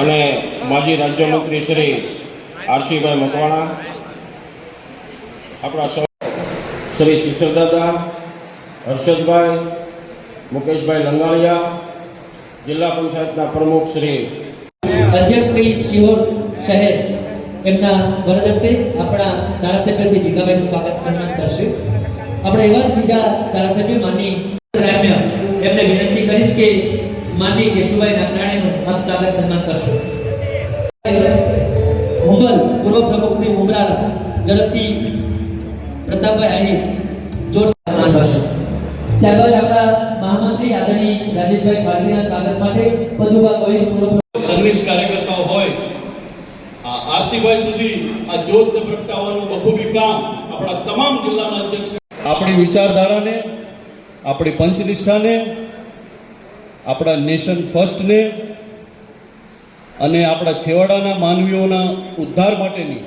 અને માજી રાજ્યમંત્રી શ્રી આરસીભાઈ મકવાણા, આપણા શ્રી શિક્ષકદાદા હર્ષદભાઈ, મુકેશભાઈ લંગાળિયા જિલ્લા પંચાયતના પ્રમુખ શ્રી અધ્યક્ષ શ્રી શિહોર શહેર, એમના વરદસ્તે આપણા ધારાસભ્ય શ્રી ભીખાભાઈનું સ્વાગત કરશે આપણે એવા જ બીજા ધારાસભ્ય માનની ગ્રામ્ય એમને વિનંતી કરીશ કે માનની કેશુભાઈ નાગરાણીનું આપ સ્વાગત સન્માન કરશો. હુંબલ પૂર્વ પ્રમુખ શ્રી ઉમરાળા ઝડપથી પ્રતાપભાઈ આહિર જોર સન્માન કરશો. ત્યારબાદ આપણા મહામંત્રી આદરણીય રાજેશભાઈ પાટીલના સ્વાગત માટે પદુભા કોઈ પૂર્વ કાર્યકર્તાઓ હોય આ આરસીભાઈ સુધી આ જોતને પ્રગટાવવાનું બખૂબી કામ આપણા તમામ જિલ્લાના અધ્યક્ષ આપણી વિચારધારાને આપણી પંચનિષ્ઠાને આપણા નેશન ફર્સ્ટને અને આપણા છેવાડાના માનવીઓના ઉદ્ધાર માટેની